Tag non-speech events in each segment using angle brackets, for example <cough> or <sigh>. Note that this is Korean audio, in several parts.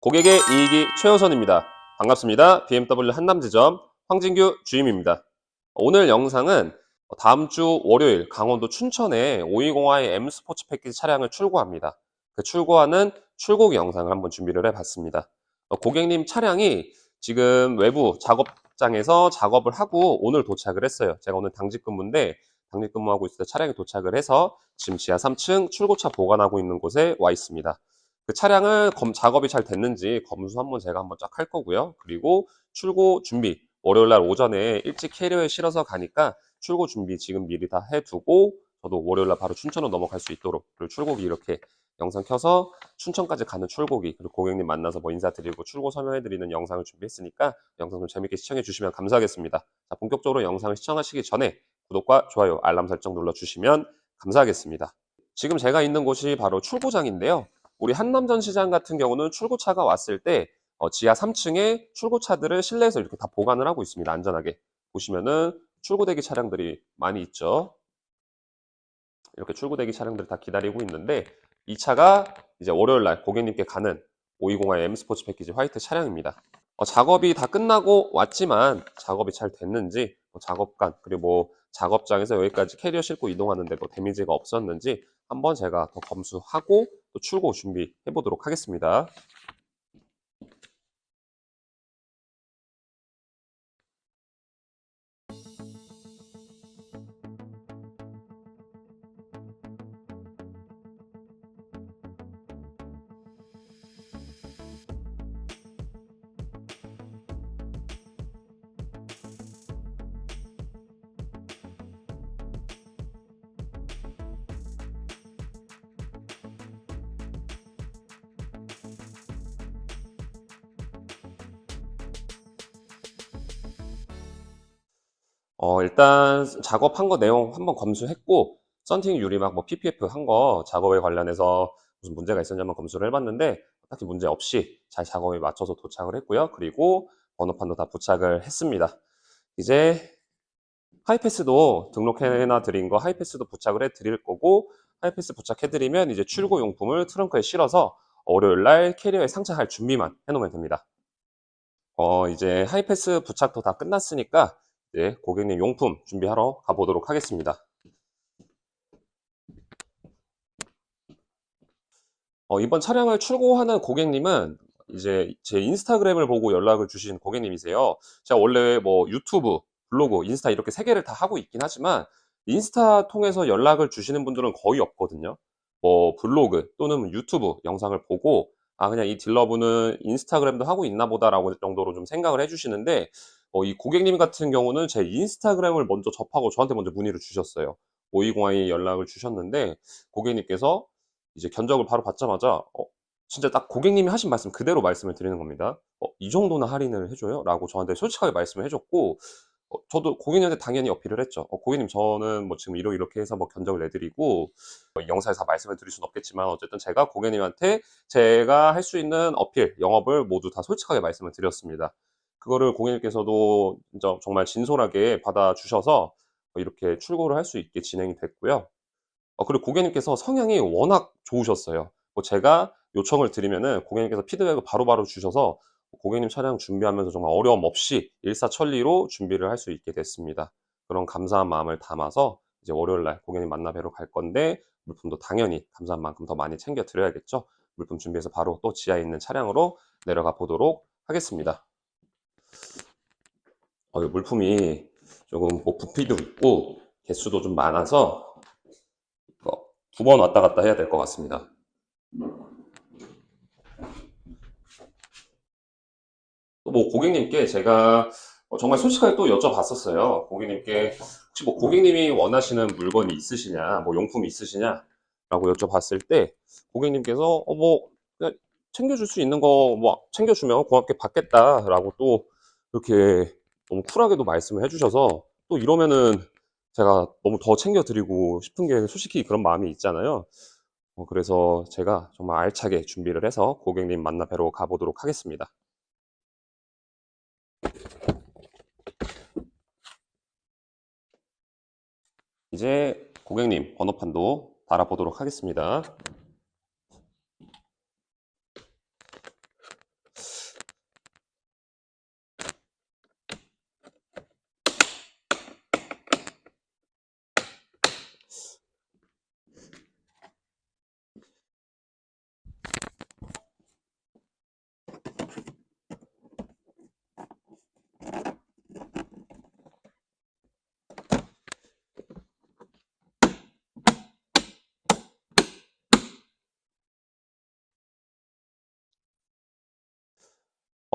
고객의 이익이 최우선입니다. 반갑습니다. BMW 한남지점 황진규 주임입니다. 오늘 영상은 다음 주 월요일 강원도 춘천에 520i M 스포츠 패키지 차량을 출고합니다. 그 출고하는 출고 영상을 한번 준비를 해봤습니다. 어, 고객님 차량이 지금 외부 작업 장에서 작업을 하고 오늘 도착을 했어요. 제가 오늘 당직 근무인데 당직 근무하고 있을 때 차량이 도착을 해서 지금 지하 3층 출고차 보관하고 있는 곳에 와 있습니다. 그 차량을 검, 작업이 잘 됐는지 검수 한번 제가 한번 쫙 할 거고요. 그리고 출고 준비 월요일 날 오전에 일찍 캐리어에 실어서 가니까 출고 준비 지금 미리 다 해두고 저도 월요일 날 바로 춘천으로 넘어갈 수 있도록 그리고 출고기 이렇게 영상 켜서 춘천까지 가는 출고기 그리고 고객님 만나서 뭐 인사드리고 출고 설명해드리는 영상을 준비했으니까 영상 좀 재밌게 시청해 주시면 감사하겠습니다. 자, 본격적으로 영상을 시청하시기 전에 구독과 좋아요, 알람 설정 눌러주시면 감사하겠습니다. 지금 제가 있는 곳이 바로 출고장인데요. 우리 한남전시장 같은 경우는 출고차가 왔을 때 어, 지하 3층에 출고차들을 실내에서 이렇게 다 보관을 하고 있습니다. 안전하게. 보시면은 출고대기 차량들이 많이 있죠. 이렇게 출고대기 차량들이 다 기다리고 있는데 이 차가 이제 월요일 날 고객님께 가는 520i M 스포츠 패키지 화이트 차량입니다. 어, 작업이 다 끝나고 왔지만 작업이 잘 됐는지 뭐 작업간 그리고 뭐 작업장에서 여기까지 캐리어 싣고 이동하는데 뭐 데미지가 없었는지 한번 제가 더 검수하고 또 출고 준비해 보도록 하겠습니다. 어, 일단 작업한 거 내용 한번 검수했고 썬팅 유리막 뭐 PPF 한 거 작업에 관련해서 무슨 문제가 있었냐 한번 검수를 해봤는데 딱히 문제 없이 잘 작업에 맞춰서 도착을 했고요. 그리고 번호판도 다 부착을 했습니다. 이제 하이패스도 등록해놔 드린 거 하이패스도 부착을 해 드릴 거고 하이패스 부착해 드리면 이제 출고 용품을 트렁크에 실어서 월요일 날 캐리어에 상차할 준비만 해놓으면 됩니다. 어, 이제 하이패스 부착도 다 끝났으니까 이제 고객님 용품 준비하러 가보도록 하겠습니다. 어, 이번 차량을 출고하는 고객님은 이제 제 인스타그램을 보고 연락을 주신 고객님이세요. 제가 원래 뭐 유튜브, 블로그, 인스타 이렇게 세 개를 다 하고 있긴 하지만 인스타 통해서 연락을 주시는 분들은 거의 없거든요. 뭐 블로그 또는 유튜브 영상을 보고 아 그냥 이 딜러분은 인스타그램도 하고 있나 보다라고 정도로 좀 생각을 해주시는데 어, 이 고객님 같은 경우는 제 인스타그램을 먼저 접하고 저한테 먼저 문의를 주셨어요. 520i 연락을 주셨는데 고객님께서 이제 견적을 바로 받자마자 어, 진짜 딱 고객님이 하신 말씀 그대로 말씀을 드리는 겁니다. 어, 이 정도나 할인을 해줘요? 라고 저한테 솔직하게 말씀을 해줬고 어, 저도 고객님한테 당연히 어필을 했죠. 어, 고객님 저는 뭐 지금 이렇게 이렇게 해서 뭐 견적을 내드리고 뭐이 영상에서 다 말씀을 드릴 수는 없겠지만 어쨌든 제가 고객님한테 제가 할 수 있는 어필, 영업을 모두 다 솔직하게 말씀을 드렸습니다. 그거를 고객님께서도 정말 진솔하게 받아주셔서 이렇게 출고를 할 수 있게 진행이 됐고요. 어, 그리고 고객님께서 성향이 워낙 좋으셨어요. 뭐 제가 요청을 드리면은 고객님께서 피드백을 바로 바로 주셔서 고객님 차량 준비하면서 정말 어려움 없이 일사천리로 준비를 할 수 있게 됐습니다. 그런 감사한 마음을 담아서 이제 월요일 날 고객님 만나 뵈러 갈 건데 물품도 당연히 감사한 만큼 더 많이 챙겨 드려야겠죠. 물품 준비해서 바로 또 지하에 있는 차량으로 내려가 보도록 하겠습니다. 어, 이 물품이 조금 뭐 부피도 있고 개수도 좀 많아서 두번 왔다 갔다 해야 될 것 같습니다. 또 뭐 고객님께 제가 어, 정말 솔직하게 또 여쭤봤었어요. 고객님께 혹시 뭐 고객님이 원하시는 물건이 있으시냐, 뭐 용품이 있으시냐라고 여쭤봤을 때 고객님께서 어, 뭐 챙겨줄 수 있는 거 뭐 챙겨주면 고맙게 받겠다라고 또 이렇게 너무 쿨하게도 말씀을 해주셔서 또 이러면은 제가 너무 더 챙겨드리고 싶은 게 솔직히 그런 마음이 있잖아요. 어, 그래서 제가 정말 알차게 준비를 해서 고객님 만나 뵈러 가보도록 하겠습니다. 이제 고객님 번호판도 달아보도록 하겠습니다.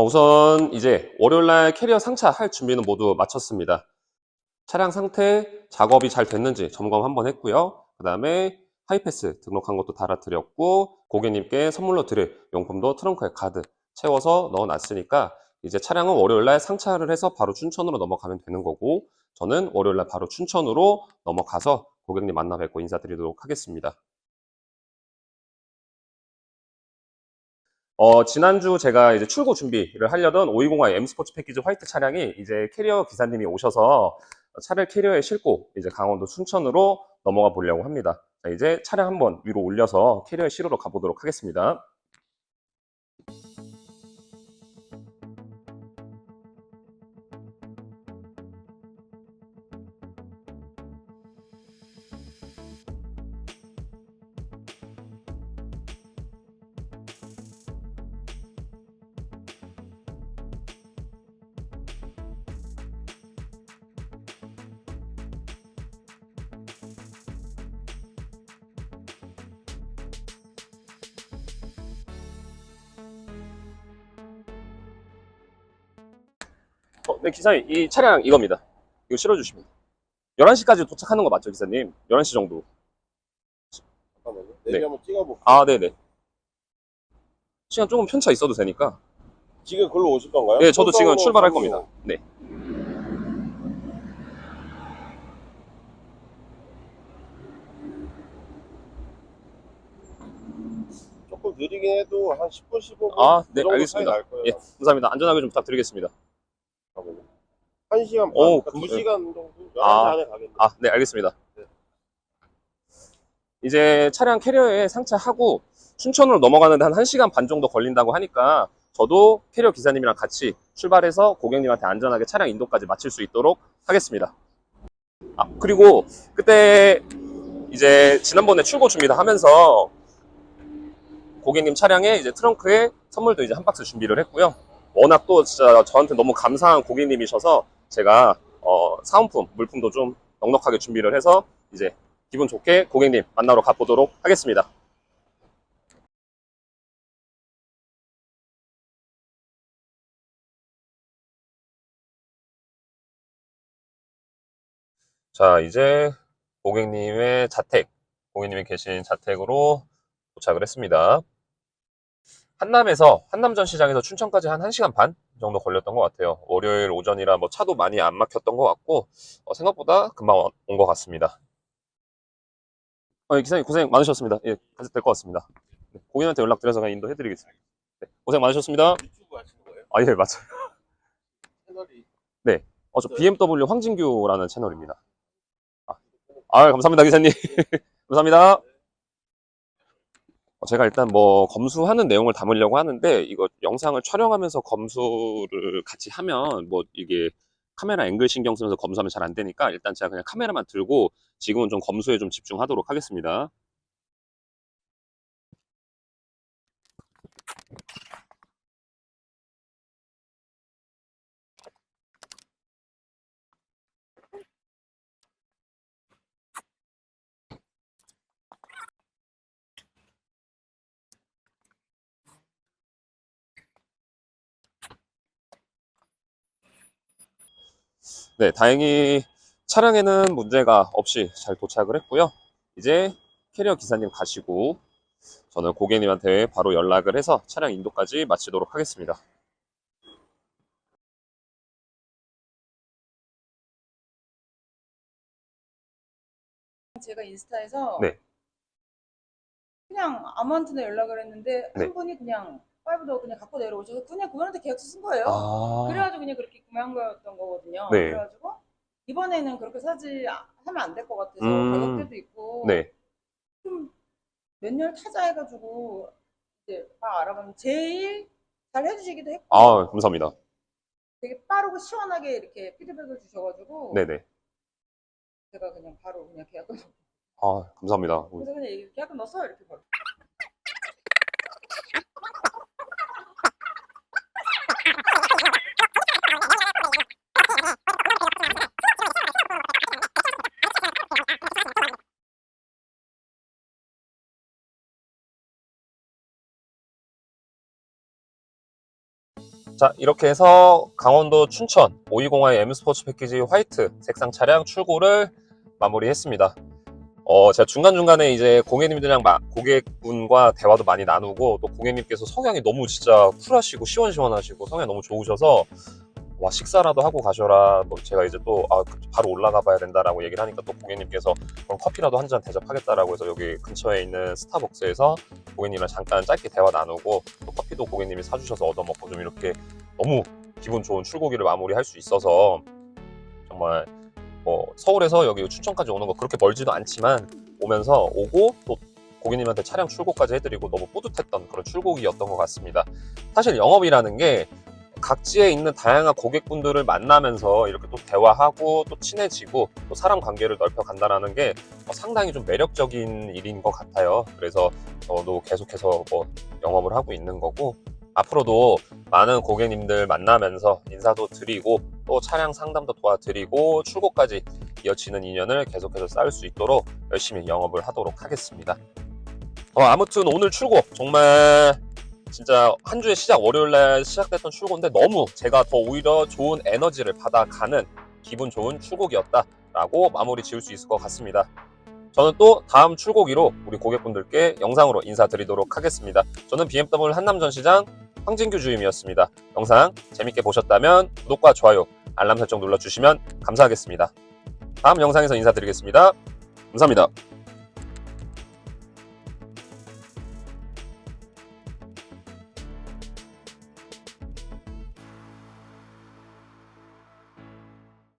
어, 우선 이제 월요일날 캐리어 상차 할 준비는 모두 마쳤습니다. 차량 상태, 작업이 잘 됐는지 점검 한번 했고요. 그 다음에 하이패스 등록한 것도 달아드렸고 고객님께 선물로 드릴 용품도 트렁크에 가득 채워서 넣어놨으니까 이제 차량은 월요일날 상차를 해서 바로 춘천으로 넘어가면 되는 거고 저는 월요일날 바로 춘천으로 넘어가서 고객님 만나 뵙고 인사드리도록 하겠습니다. 어, 지난주 제가 이제 출고 준비를 하려던 520i M 스포츠 패키지 화이트 차량이 이제 캐리어 기사님이 오셔서 차를 캐리어에 싣고 이제 강원도 순천으로 넘어가 보려고 합니다. 자, 이제 차량 한번 위로 올려서 캐리어에 실으러 가보도록 하겠습니다. 네, 기사님, 이 차량 이겁니다. 이거 실어주시면. 11시까지 도착하는 거 맞죠, 기사님? 11시 정도. 잠깐만요. 네. 내비 한번 찍어볼게요. 아, 네네. 시간 조금 편차 있어도 되니까. 지금 글로 오실 건가요? 네, 저도 지금 출발할 겁니다. 네. 조금 느리긴 해도 한 10분, 15분 아, 그 네, 정도 알겠습니다. 예, 감사합니다. 안전하게 좀 부탁드리겠습니다. 잠깐만요. 1시간 반, 오, 그러니까 그- 2시간 정도? 11시 아. 안에 가겠네. 아, 네, 알겠습니다. 네. 이제 차량 캐리어에 상차하고 춘천으로 넘어가는데 한 1시간 반 정도 걸린다고 하니까 저도 캐리어 기사님이랑 같이 출발해서 고객님한테 안전하게 차량 인도까지 마칠 수 있도록 하겠습니다. 아, 그리고 그때 이제 지난번에 출고 준비를 하면서 고객님 차량에 이제 트렁크에 선물도 이제 한 박스 준비를 했고요. 워낙 또 진짜 저한테 너무 감사한 고객님이셔서 제가 어, 사은품, 물품도 좀 넉넉하게 준비를 해서 이제 기분 좋게 고객님 만나러 가보도록 하겠습니다. 자, 이제 고객님의 자택, 고객님이 계신 자택으로 도착을 했습니다. 한남에서, 한남전 시장에서 춘천까지 한 1시간 반 정도 걸렸던 것 같아요. 월요일 오전이라 뭐 차도 많이 안 막혔던 것 같고, 어, 생각보다 금방 온 것 같습니다. 어, 예, 기사님 고생 많으셨습니다. 예, 가셔도 될 것 같습니다. 네, 고객님한테 연락드려서 그냥 인도해드리겠습니다. 네, 고생 많으셨습니다. 유튜브 하시는 거예요? 아, 예, 맞아요. 채널이 어, 저 BMW 황진규라는 채널입니다. 아, 아, 감사합니다, 기사님. <laughs> 감사합니다. 어, 제가 일단 뭐 검수하는 내용을 담으려고 하는데 이거 영상을 촬영하면서 검수를 같이 하면 뭐 이게 카메라 앵글 신경 쓰면서 검수하면 잘 안 되니까 일단 제가 그냥 카메라만 들고 지금은 좀 검수에 좀 집중하도록 하겠습니다. 네, 다행히 차량에는 문제가 없이 잘 도착을 했고요. 이제 캐리어 기사님 가시고 저는 고객님한테 바로 연락을 해서 차량 인도까지 마치도록 하겠습니다. 제가 인스타에서 네. 그냥 아무한테나 연락을 했는데 네. 한 분이 그냥 파이브도 그냥 갖고 내려오셔서 그냥 그분한테 계약서 쓴 거예요. 아, 그래가지고 그냥 그렇게 구매한 거였던 거거든요. 네. 그래가지고 이번에는 그렇게 사지 아- 하면 안 될 것 같아서 음. 가격대도 있고 네. 좀 몇 년 타자 해가지고 이제 막 알아보면 제일 잘 해주시기도 했고 아, 감사합니다. 되게 빠르고 시원하게 이렇게 피드백을 주셔가지고 네네. 제가 그냥 바로 그냥 계약금 아, 감사합니다. 그래서 그냥 계약금 넣었어 이렇게 바로 자, 이렇게 해서 강원도 춘천 5205의 M스포츠 패키지 화이트 색상 차량 출고를 마무리했습니다. 어, 제가 중간중간에 이제 고객님들이랑 마- 고객분과 대화도 많이 나누고 또 고객님께서 성향이 너무 진짜 쿨하시고 시원시원하시고 성향이 너무 좋으셔서 와, 식사라도 하고 가셔라. 뭐 제가 이제 또 아, 바로 올라가 봐야 된다라고 얘기를 하니까 또 고객님께서 그럼 커피라도 한 잔 대접하겠다라고 해서 여기 근처에 있는 스타벅스에서 고객님이랑 잠깐 짧게 대화 나누고 또 커피도 고객님이 사주셔서 얻어먹고 좀 이렇게 너무 기분 좋은 출고기를 마무리할 수 있어서 정말 뭐 서울에서 여기 춘천까지 오는 거 그렇게 멀지도 않지만 오면서 오고 또 고객님한테 차량 출고까지 해드리고 너무 뿌듯했던 그런 출고기였던 것 같습니다. 사실 영업이라는 게 각지에 있는 다양한 고객분들을 만나면서 이렇게 또 대화하고 또 친해지고 또 사람 관계를 넓혀 간다라는 게 어, 상당히 좀 매력적인 일인 것 같아요. 그래서 저도 계속해서 뭐 영업을 하고 있는 거고 앞으로도 많은 고객님들 만나면서 인사도 드리고 또 차량 상담도 도와드리고 출고까지 이어지는 인연을 계속해서 쌓을 수 있도록 열심히 영업을 하도록 하겠습니다. 어, 아무튼 오늘 출고 정말 진짜 한 주의 시작 월요일날 시작됐던 출고인데 너무 제가 더 오히려 좋은 에너지를 받아가는 기분 좋은 출고기였다라고 마무리 지을 수 있을 것 같습니다. 저는 또 다음 출고기로 우리 고객분들께 영상으로 인사드리도록 하겠습니다. 저는 BMW 한남전시장 황진규 주임이었습니다. 영상 재밌게 보셨다면 구독과 좋아요, 알람 설정 눌러주시면 감사하겠습니다. 다음 영상에서 인사드리겠습니다. 감사합니다.